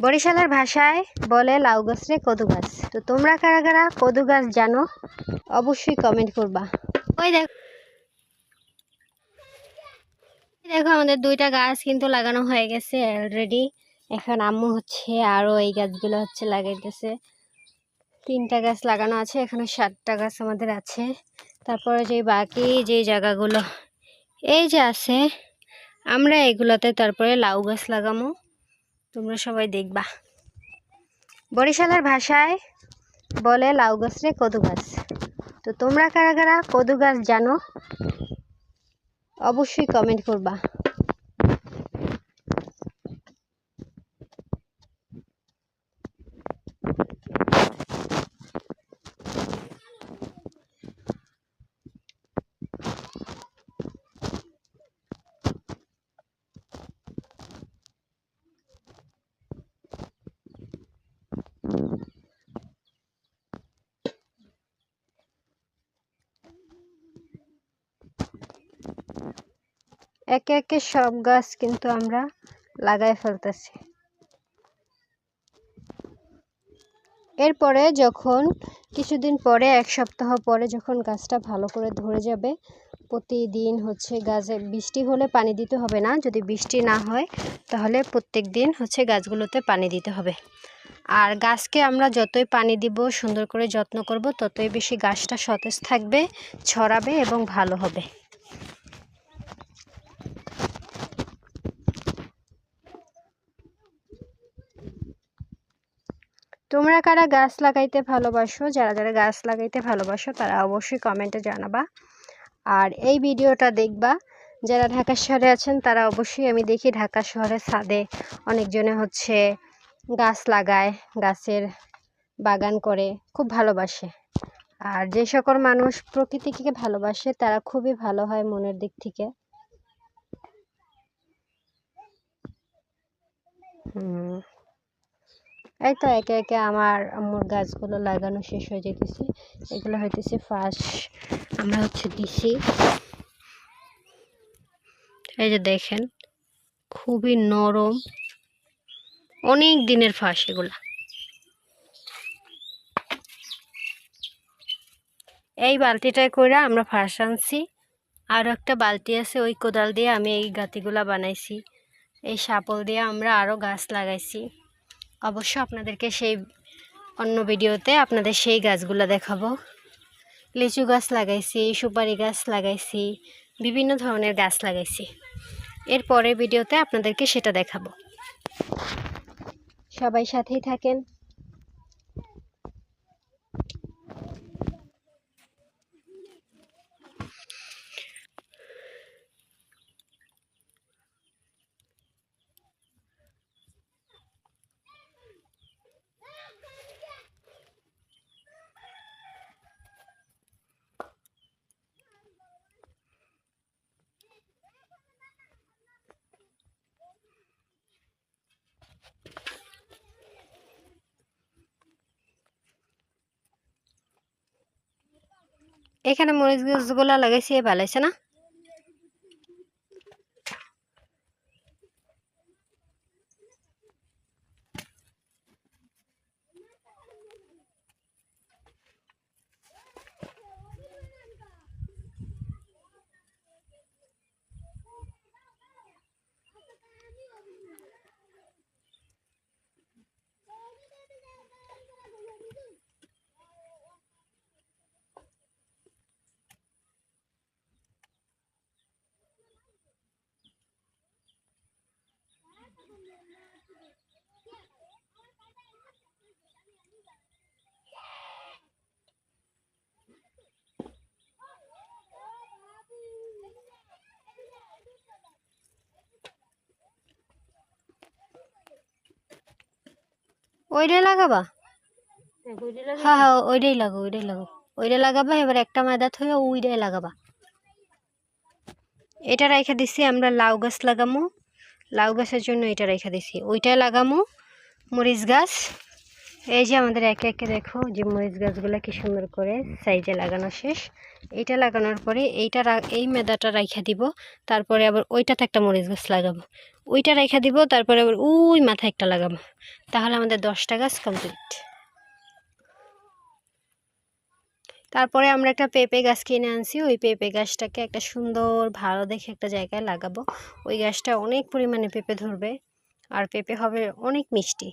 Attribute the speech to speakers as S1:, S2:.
S1: বরিশালের ভাষায় বলে লাউ গাছ রে কদু গাছ। তো তোমরা কারা কারা কদু গাছ জানো, অবশ্যই কমেন্ট করবা। ওই দেখো দেখো আমাদের দুইটা গাছ কিন্তু লাগানো হয়ে গেছে অলরেডি এখন আম্মু হচ্ছে আরও এই গাছগুলো হচ্ছে লাগাইতেছে। তিনটা গাছ লাগানো আছে, এখানে সাতটা গাছ আমাদের আছে। তারপরে যে বাকি যে জায়গাগুলো, এই যে আছে, আমরা এগুলোতে তারপরে লাউ গাছ লাগামো। তোমরা সবাই দেখবা। বরিশালের ভাষায় বলে লাউ গাছ রে কদু গাছ। তো তোমরা কারা কারা কদু গাছ জানো, অবশ্যই কমেন্ট করবা। একে একে সব গাছ কিন্তু আমরা লাগাই ফেলতেছি। এরপরে যখন, কিছুদিন পরে, এক সপ্তাহ পরে যখন গাছটা ভালো করে ধরে যাবে প্রতিদিন হচ্ছে গাছে, বৃষ্টি হলে পানি দিতে হবে না। যদি বৃষ্টি না হয়, তাহলে প্রত্যেক দিন হচ্ছে গাছগুলোতে পানি দিতে হবে। আর গাছকে আমরা যতই পানি দিব, সুন্দর করে যত্ন করব, ততই বেশি গাছটা সতেজ থাকবে, ছড়াবে এবং ভালো হবে। তোমরা কারা গাছ লাগাইতে ভালোবাসো? যারা যারা গাছ লাগাইতে ভালোবাসো, তারা অবশ্যই কমেন্টে জানাবা। আর এই ভিডিওটা দেখবা। যারা ঢাকা শহরে আছেন, তারা অবশ্যই আমি দেখি ঢাকা শহরের ছাদে অনেকজনে হচ্ছে গাছ লাগায়, গাছের বাগান করে, খুব ভালোবাসে। আর যে সকল মানুষ প্রকৃতিকে ভালোবাসে, তারা খুবই ভালো হয় মনের দিক থেকে। এই তো একে একে আমার আম্মুর গাছগুলো লাগানো শেষ হয়ে যেতেছে। এগুলো হইতেছে ফার্স্ট আমরা হচ্ছে দিছি। এই যে দেখেন, খুবই নরম। অনেক দিনের ফাঁস এগুলা। এই বালতিটায় করে আমরা ফাঁস আনছি। আরও একটা বালতি আছে, ওই কোদাল দিয়ে আমি এই গাতিগুলা বানাইছি। এই সাপল দিয়ে আমরা আরও গাছ লাগাইছি। অবশ্য আপনাদেরকে সেই অন্য ভিডিওতে আপনাদের সেই গাছগুলো দেখাবো। লিচু গাছ লাগাইছি, সুপারি গাছ লাগাইছি, বিভিন্ন ধরনের গাছ লাগাইছি। এর পরের ভিডিওতে আপনাদেরকে সেটা দেখাবো। সবাই সাথেই থাকেন। এখানে মরিচ গাছগুলো লাগাইছি ভালো আছে না? ওইটাই লাগাবা? হ্যাঁ হ্যাঁ ওইটাই লাগো ওইটাই লাগো ওইটা লাগাবা এবার একটা ময়দা থয়ে ওইটাই লাগাবা। এটা রেখে দিছি আমরা লাউ গাছ লাগামো। লাউ গাছের জন্য এটা রেখে দিছি। ওইটাই লাগামো মরিচ গাছ। এই যে আমাদের একে একে দেখো যে মরিচ গাছগুলো কি সুন্দর করে সাইজে লাগানো শেষ। এইটা লাগানোর পরে এইটা এই মেদাটা রাইখা দিব, তারপরে আবার ওইটাতে একটা মরিচ গাছ লাগাবো। ওইটা রাইখা দিব, তারপরে আবার ওই মাথায় একটা লাগাবো। তাহলে আমাদের দশটা গাছ কমপ্লিট তারপরে আমরা একটা পেঁপে গাছ কিনে আনছি। ওই পেঁপে গাছটাকে একটা সুন্দর ভালো দেখে একটা জায়গায় লাগাবো। ওই গাছটা অনেক পরিমাণে পেঁপে ধরবে, আর পেঁপে হবে অনেক মিষ্টি।